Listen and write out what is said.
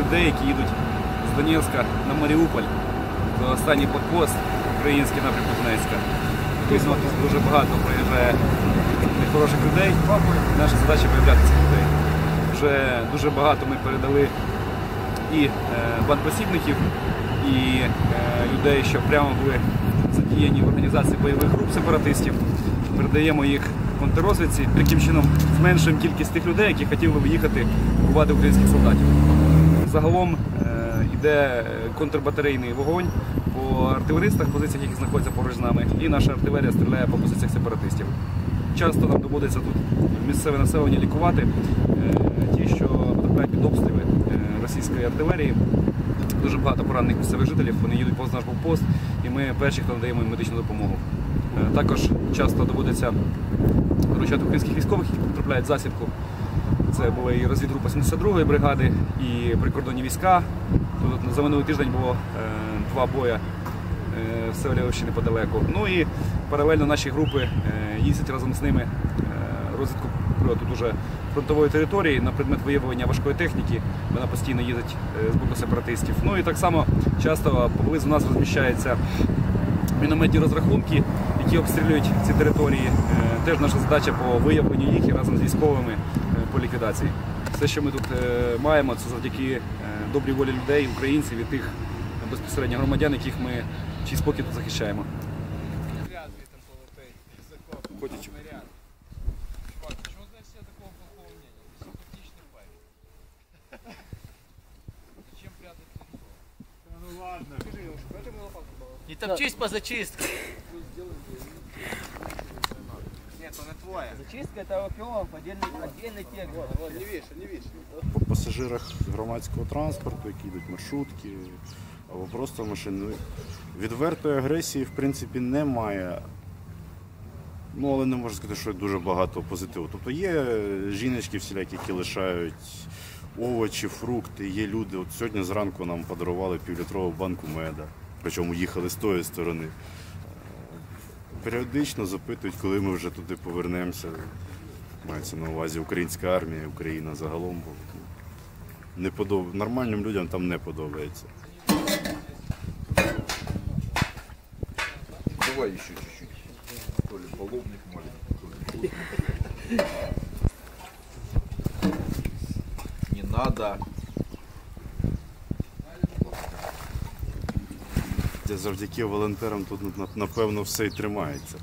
людей, які їдуть з Донецька на Маріуполь, до останній блокпост український напрямку Донецька. Дійсно, тут дуже багато приїжджає хороших людей. Наша задача виявляти цих людей. Вже дуже багато ми передали і е, бандпосібників, і е, людей, що прямо були задіяні в організації бойових груп сепаратистів. Передаємо їх контррозвідці, таким чином зменшуємо кількість тих людей, які хотіли виїхати кувати українських солдатів. Загалом е, йде контрбатарейний вогонь по артилеристах, позиціях, які знаходяться поруч з нами, і наша артилерія стріляє по позиціях сепаратистів. Часто нам доводиться тут місцеве населення лікувати. Е, Ті, що потрапляють під обстріли е, російської артилерії. Дуже багато поранених місцевих жителів, вони їдуть повз наш блокпост, і ми перші, хто надаємо їм медичну допомогу. Е, Також часто доводиться виручати українських військових, які потрапляють в засідку. Це була і розвідгрупа 72-ї бригади, і прикордонні війська. Тут за минулий тиждень було е, два боя е, в Севлєвищі неподалеку. Ну і паралельно наші групи е, їздять разом з ними е, розвідку прильоту дуже фронтової території на предмет виявлення важкої техніки. Вона постійно їздить е, з боку сепаратистів. Ну і так само часто поблизу нас розміщаються мінометні розрахунки, які обстрілюють ці території. Е, Теж наша задача по виявленню їх і разом з військовими е, по ліквідації. Все, що ми тут е, маємо, це завдяки е, добрій волі людей, українців і тих безпосередньо громадян, яких ми чий спокій тут захищаємо. Ряд там полетить. Закопан. Ходячи. Ряд. Чувак, Нет, он и твоя. Зачистка это вопрос, отдельный, отдельный текст. Не видишь, не видишь. по пасажирах громадського транспорту, які йдуть маршрутки або просто машини. Ну, Відвертої агресії, в принципі, немає. Ну, але не можу сказати, що дуже багато позитиву. Тобто є жіночки всілякі, які лишають овочі, фрукти, є люди. От сьогодні зранку нам подарували півлітрову банку меда, причому їхали з тої сторони. Періодично запитують, коли ми вже туди повернемося. Мається на увазі українська армія, Україна загалом. Не подоб... Нормальним людям там не подобається. Давай еще чуть-чуть. То ли половник маленький, то ли. Не надо. Завдяки волонтерам тут напевно все і тримається.